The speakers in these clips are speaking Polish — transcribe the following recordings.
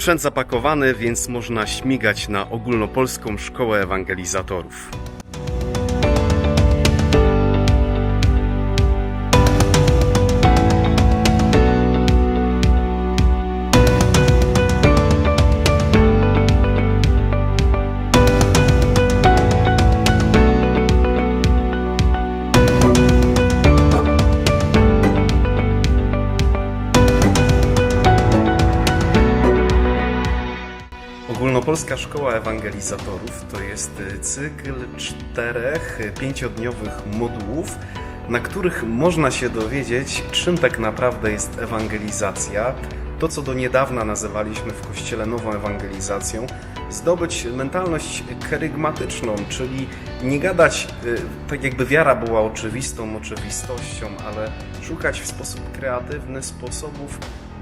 Sprzęt zapakowany, więc można śmigać na ogólnopolską szkołę ewangelizatorów. Ogólnopolska Szkoła Ewangelizatorów to jest y, cykl czterech y, pięciodniowych modułów, na których można się dowiedzieć, czym tak naprawdę jest ewangelizacja, to co do niedawna nazywaliśmy w Kościele nową ewangelizacją, zdobyć mentalność kerygmatyczną, czyli nie gadać y, tak jakby wiara była oczywistą oczywistością, ale szukać w sposób kreatywny sposobów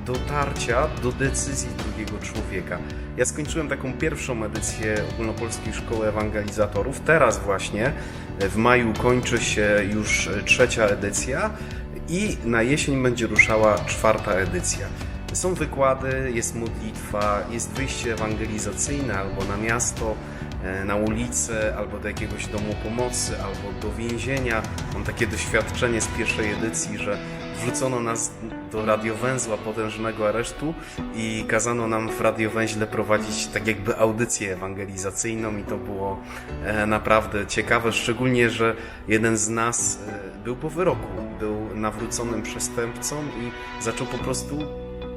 dotarcia do decyzji drugiego człowieka. Ja skończyłem taką pierwszą edycję Ogólnopolskiej Szkoły Ewangelizatorów. Teraz właśnie w maju kończy się już trzecia edycja i na jesień będzie ruszała czwarta edycja. Są wykłady, jest modlitwa, jest wyjście ewangelizacyjne albo na miasto, e, na ulicę, albo do jakiegoś domu pomocy, albo do więzienia. Mam takie doświadczenie z pierwszej edycji, że wrzucono nas do radiowęzła potężnego aresztu i kazano nam w radiowęźle prowadzić tak jakby audycję ewangelizacyjną i to było e, naprawdę ciekawe, szczególnie, że jeden z nas e, był po wyroku, był nawróconym przestępcą i zaczął po prostu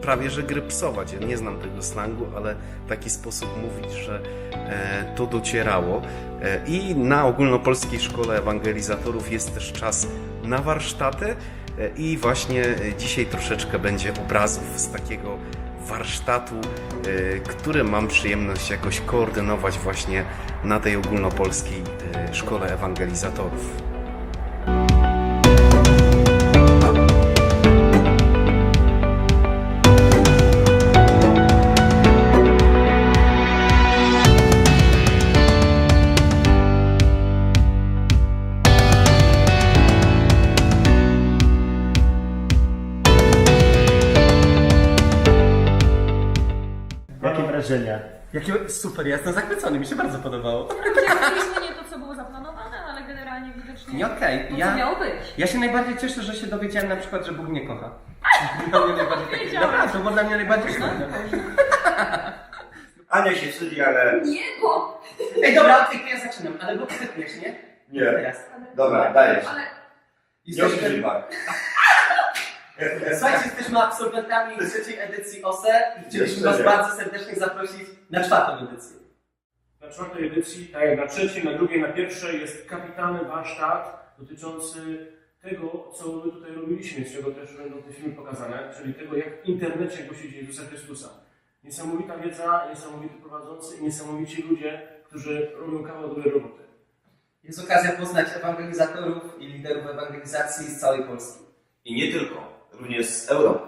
prawie że grypsować. Ja nie znam tego slangu, ale taki sposób mówić, że e, to docierało. E, I na ogólnopolskiej szkole ewangelizatorów jest też czas na warsztaty. I właśnie e, dzisiaj troszeczkę będzie obrazów z takiego warsztatu, e, który mam przyjemność jakoś koordynować właśnie na tej ogólnopolskiej e, szkole ewangelizatorów. Jakie wrażenia? Jakie super, ja jestem zachwycony, mi się bardzo podobało. Zrobiliśmy nie to, co było zaplanowane, ale generalnie widocznie Nie, okej, to, co ja- miało być. Ja się najbardziej cieszę, że się dowiedziałem na przykład, że Bóg mnie kocha. Dla mnie najbardziej takie, naprawdę, to było dla mnie najbardziej śmieszne. Ania się wstydzi, ale... Nie, bo... Ej, dobra, ty, to ja zaczynam, ale Bóg wytniesz, nie? Nie. Teraz. Dobra, dajesz. Ale Nie używaj. słuchajcie, jesteśmy absolwentami trzeciej edycji OSE i chcieliśmy Was bardzo serdecznie zaprosić na czwartą edycję. Na czwartej edycji, tak jak na trzeciej, na drugiej, na pierwszej jest kapitalny warsztat dotyczący tego, co my tutaj robiliśmy, z czego też będą te filmy pokazane, czyli tego, jak w internecie głosić Jezusa Chrystusa. Niesamowita wiedza, niesamowity prowadzący i niesamowici ludzie, którzy robią kawał dobrej roboty. Jest okazja poznać ewangelizatorów i liderów ewangelizacji z całej Polski. I nie tylko, również z Europy.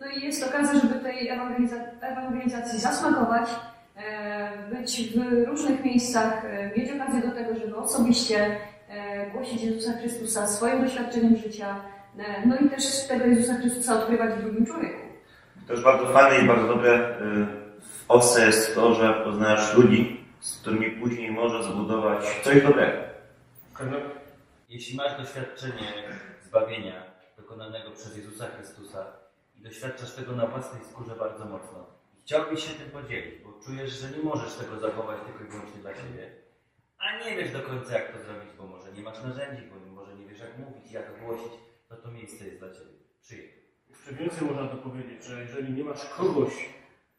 no i jest okazja, żeby tej ewangeliza- ewangelizacji zasmakować, e, być w różnych miejscach, e, mieć okazję do tego, żeby osobiście e, głosić Jezusa Chrystusa swoim doświadczeniem życia, no i też tego Jezusa Chrystusa odkrywać w drugim człowieku. Też bardzo fajne i bardzo dobre y, w OSE jest to, że poznajesz ludzi, z którymi później możesz zbudować coś dobrego. Jeśli masz doświadczenie zbawienia dokonanego przez Jezusa Chrystusa i doświadczasz tego na własnej skórze bardzo mocno, chciałbyś się tym podzielić, bo czujesz, że nie możesz tego zachować tylko i wyłącznie dla siebie, a nie wiesz do końca jak to zrobić, bo może nie masz narzędzi, bo może nie wiesz jak mówić, jak głosić, to to miejsce jest dla Ciebie. Przyjedź. Jeszcze więcej można to powiedzieć, że jeżeli nie masz kogoś,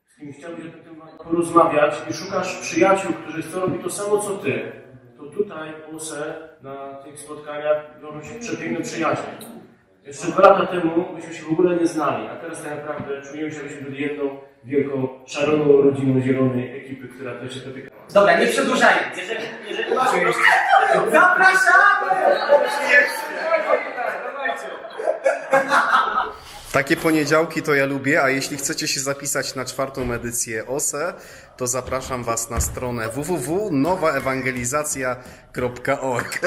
z kim chciałbyś tym porozmawiać i szukasz przyjaciół, którzy chcą robić to samo co ty, to tutaj w na tych spotkaniach biorą się przepiękne przyjaciół. Jeszcze dwa lata temu myśmy się w ogóle nie znali, a teraz tak naprawdę czujemy się, jakbyśmy byli jedną wielką, szaloną rodziną zielonej ekipy, która tutaj się spotyka. Dobra, nie przedłużajmy. Jeżeli, jeżeli masz Zapraszamy! Takie poniedziałki to ja lubię, a jeśli chcecie się zapisać na czwartą edycję OSE, to zapraszam Was na stronę www.nowaewangelizacja.org.